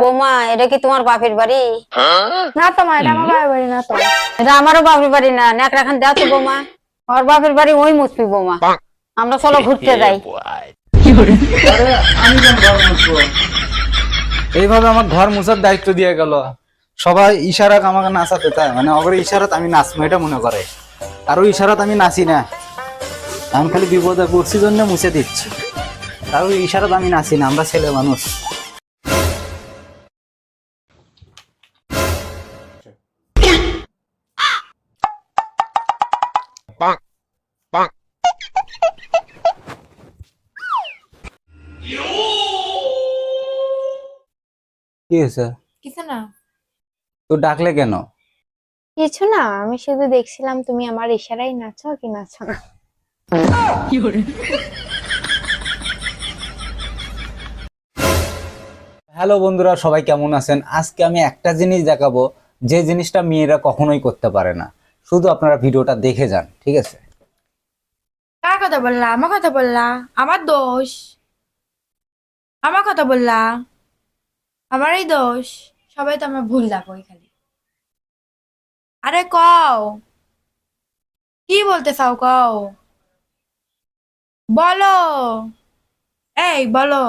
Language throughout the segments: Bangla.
বৌমা এটা কি তোমার বাপের বাড়ি? না তো মা এটা আমার বাবার বাড়ি না তো। এটা আমারও বাপের বাড়ি না। তো বৌমা। ওর বাপের বাড়ি ওই মুসপি বৌমা। আমরা চলো ঘুরতে যাই। এইভাবে আমার ঘর মুছার দায়িত্ব দিয়ে গেল। সবাই ইশারাত আমাকে নাচাতে তাই মানে অগরে ইশারাত আমি নাচবো এটা মনে করে। কারও ইশারাত আমি নাচি না। আমি খালি বিপদে পড়ছি জন্য মুছে দিচ্ছি। কারও ইশারাত আমি নাচি না আমরা ছেলে মানুষ। কি হয়েছে? কিছু না। তো ডাকলে কেন? কিছু না আমি শুধু দেখছিলাম তুমি আমার ইশারায় নাচো কি নাচো না। হ্যালো বন্ধুরা সবাই কেমন আছেন? আজকে আমি একটা জিনিস দেখাবো যে জিনিসটা মেয়েরা কখনোই করতে পারে না। শুধু আপনারা ভিডিওটা দেখে যান, ঠিক আছে? কার কথা বললা? আমার কথা বললা? আমার দোষ। আমার কথা বললা? আমারই দোষ। সবাই তো আমার ভুল দেখো খালি আরে কও। কি বলতে চাও কও? বলো। এই, বলো।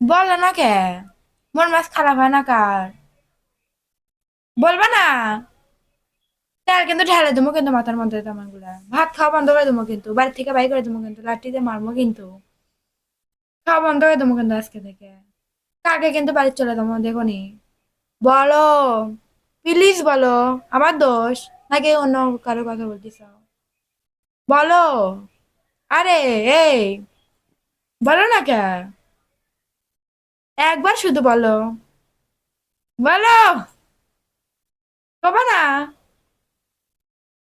বলো না কে? মন মাছ খারাপ হয় না কার? বলবা না? কিন্তু ঢেলে দেবো কিন্তু মাথার মধ্যে গুলা ভাত খাওয়া বন্ধ করে দেবো কিন্তু, বাড়ি থেকে বাই করে দেবো কিন্তু লাঠি দিয়ে মারবো কিন্তু। খাওয়া বন্ধ করে দেবো কিন্তু আজকে থেকে। কাকে কিন্তু বাড়ি চলে যাব দেখো নি বলো প্লিজ বলো, আমার দোষ? নাকি অন্য কারও কথা বলতেছ? বলো, আরে, এই, বলো না কে? একবার শুধু বলো। বলো কবা না।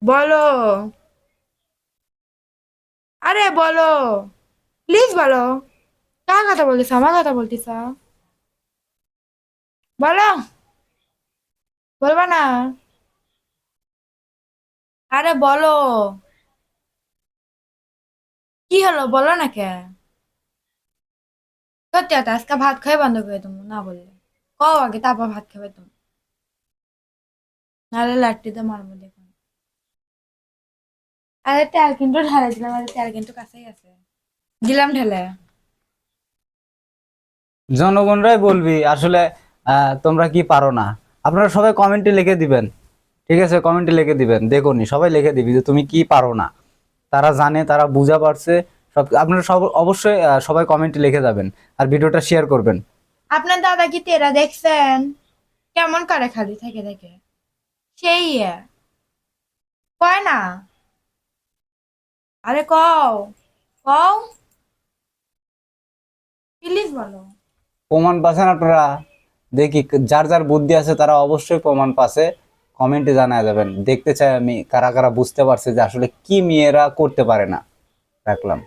বলো। আরে বলো। প্লিজ বলো। কার কথা বলতেছ? আমার কথা বলতেছ? বলো। বলবা না। আরে বলো। কি হলো? বলো না কে? সত্যি কথা, আজকে ভাত খাই বন্ধ করে তুমি না বললে। কও আগে, তারপর ভাত খাবে তুমি। নাহলে লাট্টিতে মারবো দেখুন আরে তেল কিন্তু ঢালে দিলাম আরে তেল কিন্তু কাছেই আছে। দিলাম ঢেলে। জনগণরাই বলবি আসলে তোমরা কি পারো না। আপনারা সবাই কমেন্টে লিখে দিবেন ঠিক আছে? কমেন্টে লিখে দিবেন। দেখুনি সবাই লিখে দিবি যে তুমি কি পারো না। তারা জানে তারা বুঝা পারছে সব আপনারা সব অবশ্যই সবাই কমেন্টে লিখে যাবেন আর ভিডিওটা শেয়ার করবেন। আপনার দাদা কি তেরা দেখছেন? কেমন করে খালি থেকে দেখে? সেই। কয় না? আরে কও কও। প্লিজ বলো প্রমাণ পাচ্ছেন আপনারা? দেখি যার যার বুদ্ধি আছে তারা অবশ্যই প্রমাণ পাচ্ছে। কমেন্টে জানায় যাবেন দেখতে চাই আমি কারা কারা বুঝতে পারছে যে আসলে কি মেয়েরা করতে পারে না। রাখলাম।